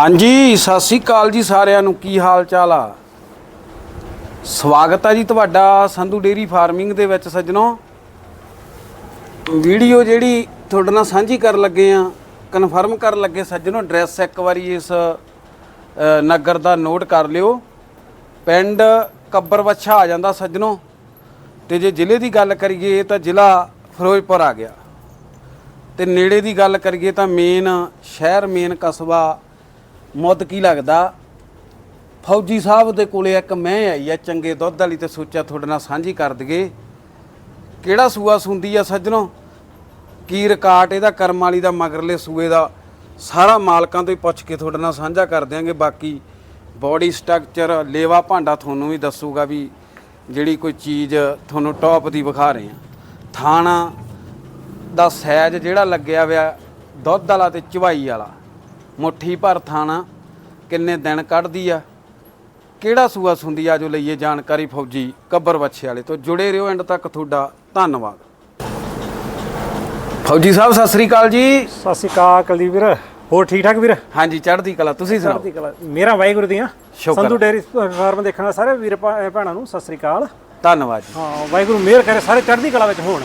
ਹਾਂਜੀ, ਸਤਿ ਸ੍ਰੀ ਅਕਾਲ ਜੀ ਸਾਰਿਆਂ ਨੂੰ। ਕੀ ਹਾਲ ਚਾਲ ਆ? ਸਵਾਗਤ ਆ ਜੀ ਤੁਹਾਡਾ ਸੰਧੂ ਡੇਰੀ ਫਾਰਮਿੰਗ ਦੇ ਵਿੱਚ ਸੱਜਣੋ। ਵੀਡੀਓ ਜਿਹੜੀ ਤੁਹਾਡੇ ਨਾਲ ਸਾਂਝੀ ਕਰਨ ਲੱਗੇ ਆ, ਕਨਫਰਮ ਕਰਨ ਲੱਗੇ ਸੱਜਣੋ, ਐਡਰੈਸ ਇੱਕ ਵਾਰੀ ਇਸ ਨਗਰ ਦਾ ਨੋਟ ਕਰ ਲਿਓ। ਪਿੰਡ ਕੱਬਰਵੱਛਾ ਆ ਜਾਂਦਾ ਸੱਜਣੋ। ਤੇ ਜੇ ਜ਼ਿਲ੍ਹੇ ਦੀ ਗੱਲ ਕਰੀਏ ਤਾਂ ਜ਼ਿਲ੍ਹਾ ਫਿਰੋਜ਼ਪੁਰ ਆ ਗਿਆ। ਤੇ ਨੇੜੇ ਦੀ ਗੱਲ ਕਰੀਏ ਤਾਂ ਮੇਨ ਸ਼ਹਿਰ, ਮੇਨ ਕਸਬਾ ਮੁੱਦ ਕੀ ਲੱਗਦਾ? ਫੌਜੀ ਸਾਹਿਬ ਦੇ ਕੋਲੇ ਇੱਕ ਮੈਂ ਆਈ ਆ, ਚੰਗੇ ਦੁੱਧ ਵਾਲੀ ਤੇ ਸੋਚਿਆ ਤੁਹਾਡੇ ਨਾਲ ਸਾਂਝੀ ਕਰ ਦਈਏ। ਕਿਹੜਾ ਸੂਆ ਸੁੰਦੀ ਆ ਸੱਜਣੋ? ਕੀ ਰਿਕਾਰਡ ਇਹਦਾ ਕਰਮ ਵਾਲੀ ਦਾ, ਮਗਰਲੇ ਸੂਏ ਦਾ? ਸਾਰਾ ਮਾਲਕਾਂ ਤੋਂ ਹੀ ਪੁੱਛ ਕੇ ਤੁਹਾਡੇ ਨਾਲ ਸਾਂਝਾ ਕਰ ਦਿਆਂਗੇ। ਬਾਕੀ ਬਾਡੀ ਸਟਰਕਚਰ ਲੇਵਾ ਭਾਂਡਾ ਤੁਹਾਨੂੰ ਵੀ ਦੱਸੂਗਾ ਵੀ ਜਿਹੜੀ ਕੋਈ ਚੀਜ਼ ਤੁਹਾਨੂੰ ਟੌਪ ਦੀ ਵਿਖਾ ਰਹੇ ਆ। ਥਾਣਾ ਦਾ ਸਾਈਜ਼ ਜਿਹੜਾ ਲੱਗਿਆ ਹੋਇਆ, ਦੁੱਧ ਵਾਲਾ ਤੇ ਚਵਾਈ ਵਾਲਾ। ਮੁੱਠੀ ਭਰ ਥਾਣਾ ਕਿੰਨੇ ਦਿਨ ਕੱਢਦੀ ਆ? ਕਿਹੜਾ ਸੂਆ ਸੁੰਦੀ ਆ? ਜੋ ਲਈਏ ਜਾਣਕਾਰੀ ਫੌਜੀ ਕੱਬਰ ਬੱਛੇ ਵਾਲੇ ਤੋਂ। ਜੁੜੇ ਰਹੋ ਐਂਡ ਤੱਕ ਤੁਹਾਡਾ ਧੰਨਵਾਦ। ਫੌਜੀ ਸਾਹਿਬ ਸਤਿ ਸ੍ਰੀ ਅਕਾਲ ਜੀ। ਸਤਿ ਸ਼੍ਰੀ ਅਕਾਲ ਕੁਲਦੀਪ ਵੀਰ। ਹੋਰ ਠੀਕ ਠਾਕ ਵੀਰ? ਹਾਂਜੀ ਚੜ੍ਹਦੀ ਕਲਾ। ਤੁਸੀਂ ਸੁਣਾਓ? ਚੜ੍ਹਦੀ ਕਲਾ। ਮੇਰਾ ਵਾਹਿਗੁਰੂ ਦੀਆਂ। ਸ਼ੁਕਰ। ਸੰਧੂ ਡੇਰੀ ਫਾਰਮ ਦੇਖਣ ਵਾਲੇ ਸਾਰੇ ਵੀਰ ਭਾ- ਭੈਣਾਂ ਨੂੰ ਸਤਿ ਸ਼੍ਰੀ ਅਕਾਲ। ਧੰਨਵਾਦ ਜੀ। ਹਾਂ ਵਾਹਿਗੁਰੂ ਮਿਹਰ ਕਰੇ ਸਾਰੇ ਚੜ੍ਹਦੀ ਕਲਾ ਵਿੱਚ ਹੋਣ।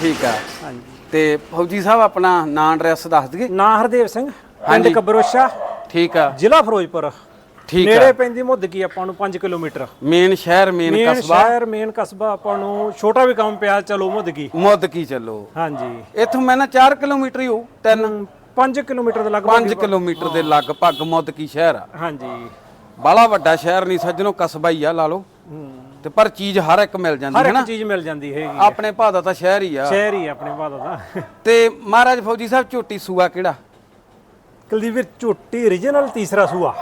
ਠੀਕ ਆ। ਹਾਂਜੀ। ਤੇ ਫੌਜੀ ਸਾਹਿਬ ਆਪਣਾ ਨਾਂ ਐਡਰੈਸ ਦੱਸ ਦਈਏ। ਨਾਂ ਹਰਦੇਵ ਸਿੰਘ। ਹਾਂਜੀ। ਪਿੰਡ ਕਬਰੋਸ਼ਾ ਠੀਕ ਆ। ਜ਼ਿਲ੍ਹਾ ਫਿਰੋਜ਼ਪੁਰ। ਠੀਕ ਨੇੜੇ ਆ ਪੈਂਦੀ ਮੁੱਦਕੀ ਆਪਾਂ ਨੂੰ 5 ਕਿਲੋਮੀਟਰ। ਮੇਨ ਸ਼ਹਿਰ ਮੇਨ ਮੇਨ ਕਸਬਾ। ਸ਼ਹਿਰ ਮੇਨ ਕਸਬਾ ਆਪਾਂ ਨੂੰ ਛੋਟਾ ਵੀ ਕੰਮ ਪਿਆ ਚਲੋ ਮੁੱਦਕੀ ਮੁੱਦ ਕੀ ਚੱਲੋ। ਹਾਂਜੀ। ਇੱਥੋਂ ਮੈਂ ਨਾ 4 ਕਿਲੋਮੀਟਰ ਹੀ ਹੋਊ 3 5 ਕਿਲੋਮੀਟਰ ਦੇ ਲਗਭਗ 5 ਕਿਲੋਮੀਟਰ ਦੇ ਲਗਭਗ ਮੁੱਦ ਕੀ ਸ਼ਹਿਰ ਆ। ਹਾਂਜੀ। ਬਾਲਾ ਵੱਡਾ ਸ਼ਹਿਰ ਨਹੀਂ ਸੱਜਣੋ ਕਸਬਾ ਹੀ ਆ ਲਾ ਲਓ। ਹੂੰ। ਤੇ ਪਰ ਚੀਜ਼ ਹਰ ਇੱਕ ਮਿਲ ਜਾਂਦੀ ਹਰ ਹੈ ਇੱਕ ਨਾ। ਚੀਜ਼ ਮਿਲ ਜਾਂਦੀ ਹੈਗੀ ਆਪਣੇ ਭਾਅ ਦਾ ਤਾਂ ਸ਼ਹਿਰ ਹੀ ਆ। ਸ਼ਹਿਰ ਹੀ ਆ ਆਪਣੇ ਬਾਦ ਦਾ ਤੇ ਮਹਾਰਾਜ ਫੌਜੀ ਸਾਹਿਬ ਝੋਟੀ ਸੂਆ ਕਿਹੜਾ? ਕੁਲਦੀਪ ਝੋਟੀ origignal ਤੀਸਰਾ ਸੂਆ।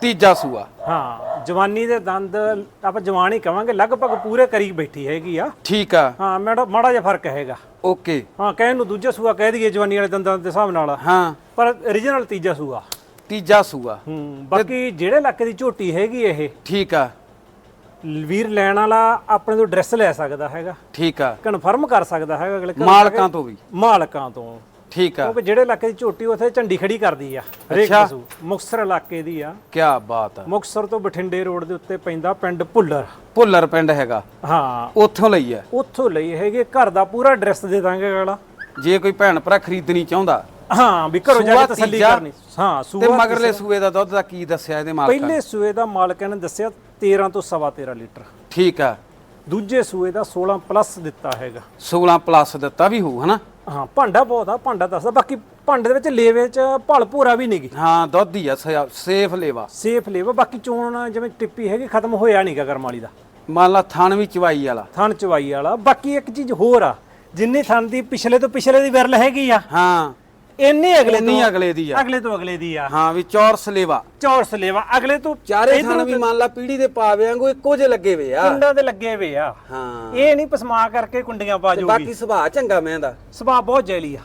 ਤੀਜਾ ਸੂਆ। ਹਾਂ ਜਵਾਨੀ ਦੇ ਦੰਦ ਆਪਾਂ ਜਵਾਨ ਹੀ ਕਵਾਂਗੇ ਲਗਭਗ ਪੂਰੇ ਕਰੀ ਬੈਠੀ ਹੈਗੀ ਆ। ਠੀਕ ਆ। ਹਾਂ ਮਾੜਾ ਮਾੜਾ ਜਿਹਾ ਫ਼ਰਕ ਹੈਗਾ। ਓਕੇ। ਹਾਂ ਕਹਿਣ ਨੂੰ ਦੂਜਾ ਸੂਆ ਕਹਿ ਦਈਏ ਜਵਾਨੀ ਵਾਲੇ ਦੰਦਾਂ ਦੇ ਹਿਸਾਬ ਨਾਲ। ਹਾਂ। ਪਰ origignal ਤੀਜਾ ਸੂਆ। ਤੀਜਾ ਸੂਆ। ਹੂੰ ਬਾਕੀ ਜਿਹੜੇ ਇਲਾਕੇ ਦੀ ਝੋਟੀ ਹੈਗੀ ਇਹ। ਠੀਕ ਆ। ਵੀਰ ਲੈਣ ਵਾਲਾ ਆਪਣੇ ਤੋਂ ਐਡਰੈਸ ਲੈ ਸਕਦਾ ਹੈਗਾ। ਠੀਕ ਆ। ਕਨਫਰਮ ਕਰ ਸਕਦਾ ਹੈਗਾ ਅਗਲੇ ਘਰ ਮਾਲਕਾਂ ਤੋਂ ਵੀ। ਮਾਲਕਾਂ ਤੋਂ। ਠੀਕ ਆ। ਕਿਉਂਕਿ ਜਿਹੜੇ ਇਲਾਕੇ ਦੀ ਝੋਟੀ ਉੱਥੇ ਝੰਡੀ ਖੜੀ ਕਰਦੀ ਆ ਹਰੇਕ ਅੱਛਾ। ਪਸ਼ੂ ਮੁਕਤਸਰ ਇਲਾਕੇ ਦੀ ਆ। ਕੀ ਬਾਤ ਆ। ਮੁਕਤਸਰ ਤੋਂ ਬਠਿੰਡੇ ਰੋਡ ਦੇ ਉੱਤੇ ਪੈਂਦਾ ਪਿੰਡ ਭੁੱਲਰ। ਭੁੱਲਰ ਪਿੰਡ ਹੈਗਾ। ਹਾਂ। ਉੱਥੋਂ ਲਈ ਆ। ਉੱਥੋਂ ਲਈ ਹੈਗੇ ਘਰ ਦਾ ਪੂਰਾ ਐਡਰੈਸ ਦੇ ਦਾਂਗੇ ਅਗਲਾ। ਜੇ ਕੋਈ ਭੈਣ ਭਰਾ ਖਰੀਦਣੀ ਚਾਹੁੰਦਾ। ਹਾਂ ਵੀ ਘਰੋਂ ਜਾ ਸੂਆ ਕੇ ਤਸੱਲੀ ਤੀਜਾ ਕਰਨੀ। ਹਾਂ ਤੇ ਸੂਆ ਮਗਰਲੇ ਸੂਏ ਦਾ ਦੁੱਧ ਦਾ ਕੀ ਦੱਸਿਆ ਇਹਦੇ ਮਾਲਕਾਂ? ਪਹਿਲੇ ਸੂਏ ਦਾ ਮਾਲਕਾਂ ਨੇ ਦੱਸਿਆ 13 ਤੋਂ ਸਵਾ 13 ਲੀਟਰ। ਠੀਕ ਆ। ਦੂਜੇ ਸੂਏ ਦਾ 16 ਪਲੱਸ ਦਿੱਤਾ ਹੈਗਾ। 16 ਪਲੱਸ ਦਿੱਤਾ ਵੀ ਹੋਊ ਹਨਾ? ਹਾਂ ਭਾਂਡਾ ਬਹੁਤ ਆ ਭਾਂਡਾ ਦੱਸਦਾ ਬਾਕੀ ਭਾਂਡੇ ਦੇ ਵਿੱਚ ਲੇਵੇ ਚ ਭਲ ਭੂਰਾ ਵੀ ਨਹੀਂਗੀ ਹਾਂ ਦੁੱਧ ਹੀ ਆ ਸੇਫ ਲੇਵਾ। ਸੇਫ ਲੇਵਾ ਬਾਕੀ ਚੋਣ ਜਿਵੇਂ ਟਿੱਪੀ ਹੈਗੀ ਖਤਮ ਹੋਇਆ ਨਹੀਂਗਾ ਕਰਮ ਵਾਲੀ ਦਾ। ਮੰਨ ਲਾ ਥਣ ਵੀ ਚਵਾਈ ਵਾਲਾ। ਥਣ ਚਵਾਈ ਵਾਲਾ ਬਾਕੀ ਇੱਕ ਚੀਜ਼ ਹੋਰ ਆ ਜਿੰਨੀ ਥਣ ਦੀ ਪਿਛਲੇ ਤੋਂ ਪਿਛਲੇ ਦੀ ਵਿਰਲ ਹੈਗੀ ਆ ਹਾਂ। ਇੰਨੀ ਅਗਲੇ ਤੋਂ ਅਗਲੇ ਦੀ ਆ। ਅਗਲੇ ਤੋਂ ਅਗਲੇ ਦੀ ਆ। ਹਾਂ ਵੀ ਚੌਰਸ ਲੇਵਾ ਚੌਰਸ ਲੇਵਾ ਅਗਲੇ ਤੋਂ ਚਾਰੇ ਥਣ ਵੀ ਮੰਨ ਲਾ ਪੀੜੀ ਦੇ ਪਾਵੇ ਵਾਂਗੂ ਇੱਕੋ ਜਿਹੇ ਲੱਗੇ ਵੇ ਆ। ਕੁੰਡਾਂ ਦੇ ਲੱਗੇ ਵੇ ਆ। ਹਾਂ। ਇਹ ਨਹੀਂ ਪਸਮਾ ਕਰਕੇ ਕੁੰਡੀਆਂ ਪਾ ਜੂਗੀ। ਬਾਕੀ ਸੁਭਾਅ ਚੰਗਾ ਮੈਂ ਦਾ। ਸੁਭਾਅ ਬਹੁਤ ਜੈਲੀ ਆ।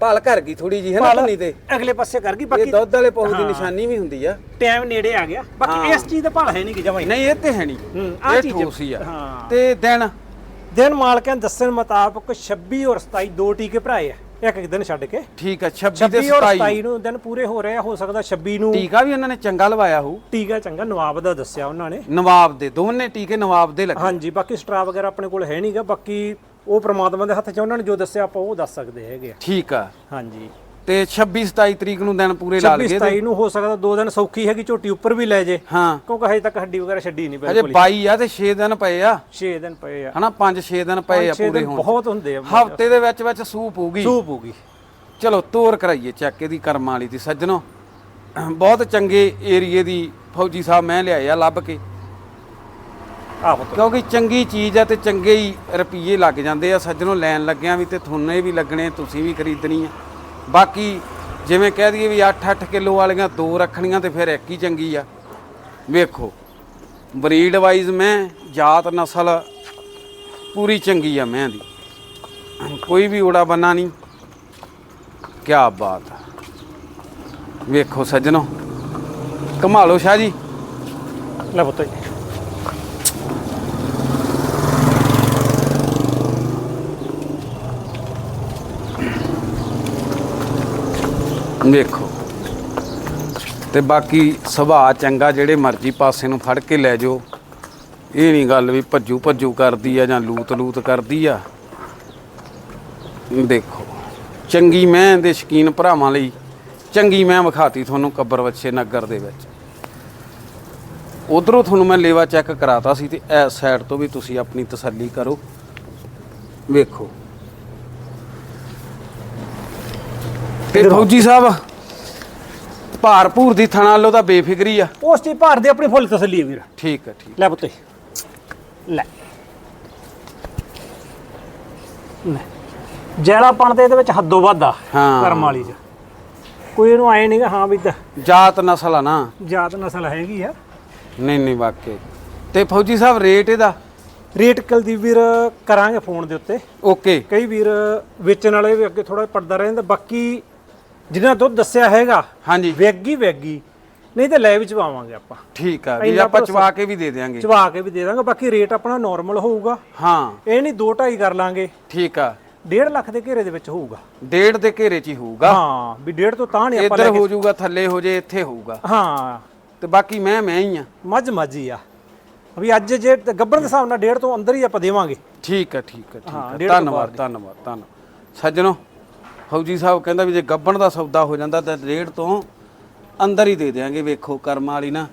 ਭਲ ਘਰ ਗਈ ਥੋੜੀ ਜੀ ਹੈ ਨਾ ਧੁੰਨੀ ਤੇ? ਅਗਲੇ ਪਾਸੇ ਕਰ ਗਈ ਇਹ ਬਾਕੀ ਦੁੱਧ ਵਾਲੇ ਪਹੁ ਦੀ ਨਿਸ਼ਾਨੀ ਵੀ ਹੁੰਦੀ ਆ। ਟਾਈਮ ਨੇੜੇ ਆ ਗਿਆ। ਬਾਕੀ ਇਸ ਚੀਜ਼ ਦਾ ਭਾਲ ਹੈ ਨਹੀਂ ਕਿ ਜਮਾਈ। ਨਹੀਂ ਇਹ ਤੇ ਹੈ ਨਹੀਂ ਇਹ ਚੀਜ਼- ਠੋਸ ਆ। ਤੇ ਦਿਨ? ਦਿਨ ਮਾਲਕਾਂ ਦੱਸਣ ਮੁਤਾਬਕ 26 ਔਰ 27 ਦੋ ਟੀਕੇ ਭਰਾਏ ਆ। ਇੱਕ ਇੱਕ ਦਿਨ ਛੱਡ ਕੇ। ਠੀਕ ਆ 26 ਤੇ 26 ਔਰ 27 27 ਨੂੰ ਦਿਨ ਪੂਰੇ ਹੋ ਰਹੇ ਆ ਹੋ ਸਕਦਾ 26 ਨੂੰ ਟੀਕਾ ਵੀ ਉਹਨਾਂ ਨੇ ਚੰਗਾ ਲਵਾਇਆ ਹੋਊ। ਟੀਕਾ ਚੰਗਾ ਨਵਾਬ ਦਾ ਦੱਸਿਆ ਉਹਨਾਂ ਨੇ। ਨਵਾਬ ਦੇ ਦੋਨੇ ਟੀਕੇ ਨਵਾਬ ਦੇ ਲੱਗੇ। ਹਾਂਜੀ ਬਾਕੀ ਸਟਰਾ ਵਗੈਰਾ ਆਪਣੇ ਕੋਲ ਹੈ ਨਹੀਂਗਾ ਬਾਕੀ ਉਹ ਪ੍ਰਮਾਤਮਾ ਦੇ ਹੱਥ 'ਚ ਉਹਨਾਂ ਨੇ ਜੋ ਦੱਸਿਆ ਆਪਾਂ ਉਹ ਦੱਸ ਸਕਦੇ ਹੈਗੇ ਆ। ਠੀਕ ਆ। ਹਾਂਜੀ। ਤੇ 26 27 ਤਰੀਕ ਨੂੰ ਦਿਨ ਪੂਰੇ ਲਾ 26 ਲਗੇ 27 ਨੂੰ ਹੋ ਸਕਦਾ ਦੋ ਦਿਨ ਸੌਖੀ ਹੈਗੀ ਝੋਟੀ ਉੱਪਰ ਵੀ ਲੈ ਜੇ। ਹਾਂ। ਕਿਉਂਕਿ ਹਜੇ ਤੱਕ ਹੱਡੀ ਵਗੈਰਾ ਛੱਡੀ ਨਹੀਂ ਬਿਲਕੁਲ 22 ਆ ਤੇ 6 ਦਿਨ ਪਏ ਆ। 6 ਦਿਨ ਪਏ ਆ। ਹਨਾ 5 6 ਦਿਨ ਪਏ ਆ 6 ਪੂਰੇ ਹੁਣ। ਬਹੁਤ ਹੁੰਦੇ ਆ। ਹਫ਼ਤੇ ਦੇ ਵਿੱਚ ਵਿੱਚ ਸੂਪ ਹੋਊਗੀ। ਸੂਪ ਹੋਗੀ ਚਲੋ ਤੋਰ ਕਰਾਈਏ ਚੱਕ ਇਹਦੀ ਕਰਮਾਂ ਵਾਲੀ ਦੀ ਸੱਜਣੋ। ਬਹੁਤ ਚੰਗੇ ਏਰੀਏ ਦੀ ਫੌਜੀ ਸਾਹਿਬ ਮੈਂ ਲਿਆਏ ਆ ਲੱਭ ਕੇ। ਆ ਪੁੱਤ। ਕਿਉਂਕਿ ਚੰਗੀ ਚੀਜ਼ ਆ ਤੇ ਚੰਗੇ ਹੀ ਰੁਪਈਏ ਲੱਗ ਜਾਂਦੇ ਆ। ਸੱਜਣੋ ਲੈਣ ਲੱਗਿਆਂ ਵੀ ਤੇ ਤੁਹਾਨੂੰ ਇਹ ਵੀ ਲੱਗਣੇ ਤੁਸੀਂ ਵੀ ਖਰੀਦਣੀ ਆ। ਬਾਕੀ ਜਿਵੇਂ ਕਹਿ ਦਈਏ ਵੀ 8-8 ਕਿਲੋ ਵਾਲੀਆਂ ਦੋ ਰੱਖਣੀਆਂ ਤੇ ਫਿਰ ਇੱਕ ਹੀ ਚੰਗੀ ਆ। ਵੇਖੋ, ਬਰੀਡ ਵਾਈਜ਼ ਮੈਂ ਜਾਤ ਨਸਲ ਪੂਰੀ ਚੰਗੀ ਆ ਮੈਂ ਦੀ। ਕੋਈ ਵੀ ਓੜਾ ਬੰਨਾ ਨਹੀਂ। ਕੀ ਬਾਤ ਆ। ਵੇਖੋ ਸੱਜਣੋ, ਕਮਾਲੋ ਸ਼ਾਹ ਜੀ। ਲੈ ਪੁੱਤ ਜੀ। ਵੇਖੋ। ਤੇ ਬਾਕੀ ਸੁਭਾਅ ਚੰਗਾ, ਜਿਹੜੇ ਮਰਜ਼ੀ ਪਾਸੇ ਨੂੰ ਫੜ ਕੇ ਲੈ ਜਾਓ। ਇਹ ਨਹੀਂ ਗੱਲ ਵੀ ਭੱਜੂ ਭੱਜੂ ਕਰਦੀ ਆ ਜਾਂ ਲੂਤ ਲੂਤ ਕਰਦੀ ਆ। ਦੇਖੋ, ਚੰਗੀ ਮੈਂ ਦੇ ਸ਼ਕੀਨ ਭਰਾਵਾਂ ਲਈ ਚੰਗੀ ਮੈਂ ਵਿਖਾਤੀ ਤੁਹਾਨੂੰ ਕੱਬਰ ਵੱਛੇ ਨਗਰ ਦੇ ਵਿੱਚ। ਉਧਰੋਂ ਤੁਹਾਨੂੰ ਮੈਂ ਲੇਵਾ ਚੈੱਕ ਕਰਾਤਾ ਸੀ ਤੇ ਇਸ ਸਾਈਡ ਤੋਂ ਵੀ ਤੁਸੀਂ ਆਪਣੀ ਤਸੱਲੀ ਕਰੋ। ਵੇਖੋ ਤੇ ਫੌਜੀ ਸਾਹਿਬ ਭਾਰਪੂਰ ਦੀ ਥਣਾ ਲੋ ਤਾਂ ਬੇਫਿਕਰੀ ਆ। ਉਸ ਦੀ ਭਾਰ ਦੀ ਆਪਣੀ ਫੁੱਲ ਤਸੱਲੀ ਹੈ ਵੀਰ। ਠੀਕ ਹੈ ਠੀਕ। ਲੈ ਪੁੱਤੇ ਲੈ। ਲੈ। ਜੈਲਾਪਣ ਤੇ ਇਹਦੇ ਵਿੱਚ ਹੱਦੋਂ ਵੱਧ ਆ ਹਾਂ। ਕਰਮ ਵਾਲੀ ਚ। ਕੋਈ ਇਹਨੂੰ ਆਏ ਨਹੀਂਗਾ ਹਾਂ ਵੀ ਤਾਂ ਜਾਤ ਨਸਲ ਆ ਨਾ। ਜਾਤ ਨਸਲ ਹੈਗੀ ਆ। ਨਹੀਂ ਨਹੀਂ ਵਾਕਈ। ਤੇ ਫੌਜੀ ਸਾਹਿਬ ਰੇਟ ਇਹਦਾ? ਰੇਟ ਕਲਦੀ ਵੀਰ ਕਰਾਂਗੇ ਫੋਨ ਦੇ ਉੱਤੇ। ਓਕੇ। ਕਈ ਵੀਰ ਵੇਚਣ ਵਾਲੇ ਵੀ ਅੱਗੇ ਥੋੜਾ ਪੜਦਾ ਰਹਿੰਦਾ ਬਾਕੀ ਜਿੰਨਾ ਦੁੱਧ ਦੱਸਿਆ ਹੈਗਾ ਹਾਂਜੀ। ਵੈਗੀ ਵੈਗੀ। ਨਹੀਂ ਤੇ ਲੈ ਵਿੱਚ ਪਾਵਾਂਗੇ ਆਪਾਂ। ਠੀਕ ਆ ਵੀ ਇੰਨਾ ਆਪਾਂ ਭਰੋਸਾ- ਚਵਾ ਕੇ ਵੀ ਦੇ ਦਿਆਂਗੇ। ਚਵਾ ਕੇ ਵੀ ਦੇ ਦਾਂਗੇ ਬਾਕੀ ਰੇਟ ਆਪਣਾ ਨਾਰਮਲ ਹੋਊਗਾ। ਹਾਂ। ਇਹ ਨਹੀਂ 2 2.5 ਕਰ ਲਾਂਗੇ। ਠੀਕ ਆ। 1.5 ਲੱਖ ਦੇ ਘੇਰੇ ਦੇ ਵਿੱਚ ਹੋਊਗਾ। ਡੇਢ ਦੇ ਘੇਰੇ 'ਚ ਹੀ ਹੋਊਗਾ। ਹਾਂ ਵੀ 1.5 ਤੋਂ ਤਾਂ ਨਹੀਂ ਆਪਾਂ ਇੱਧਰ ਲੈ ਹੋ ਜਾਊਗਾ ਥੱਲੇ ਹੋ ਜੇ ਇੱਥੇ ਹੋਊਗਾ। ਕੇ ਹਾਂ। ਤੇ ਬਾਕੀ ਮੈਂ ਮੈਂ ਹੀ ਆ। ਮੱਝ ਮੱਝੀ ਆ। ਵੀ ਅੱਜ ਜੇ ਗੱਬਰ ਦੇ ਹਿਸਾਬ ਨਾਲ 1.5 ਤੋਂ ਅੰਦਰ ਹੀ ਆਪਾਂ ਦੇਵਾਂਗੇ। ਠੀਕ ਆ ਠੀਕ ਆ ਠੀਕ ਹਾਂ, ਆ ਡੇਢ ਤੋਂ ਧੰਨਵਾਦ ਧੰਨਵਾਦ ਧੰਨਵਾਦ। ਸੱਜਣੋ ਫੌਜੀ ਸਾਹਿਬ ਕਹਿੰਦਾ ਵੀ ਜੇ ਗੱਬਣ ਦਾ ਸੌਦਾ ਹੋ ਜਾਂਦਾ ਤਾਂ ਡੇਢ ਤੋਂ ਅੰਦਰ ਹੀ ਦੇ ਦੇਾਂਗੇ ਵੇਖੋ ਕਰਮਾਂ ਵਾਲੀ ਨਾ।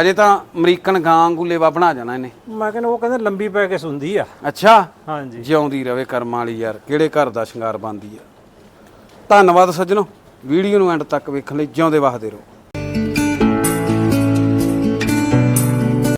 ਹਜੇ ਤਾਂ ਅਮਰੀਕਨ ਗਾਂ ਵਾਂਗੂ ਲੇਵਾ ਬਣਾ ਜਾਣਾ ਇਹਨੇ। ਮੈਂ ਕਹਿੰਦਾ ਉਹ ਕਹਿੰਦੇ ਲੰਬੀ ਪੈ ਕੇ ਸੁਣਦੀ ਆ। ਅੱਛਾ? ਹਾਂਜੀ। ਜਿਉਂਦੀ ਰਵੇ ਕਰਮਾਂ ਵਾਲੀ ਯਾਰ ਕਿਹੜੇ ਘਰ ਦਾ ਸ਼ਿੰਗਾਰ ਬੰਦੀ ਆ। ਧੰਨਵਾਦ ਸੱਜਣੋ ਵੀਡੀਓ ਨੂੰ ਐਂਡ ਤੱਕ ਵੇਖਣ ਲਈ ਜਿਉਂਦੇ ਵਸਦੇ ਰਹੋ।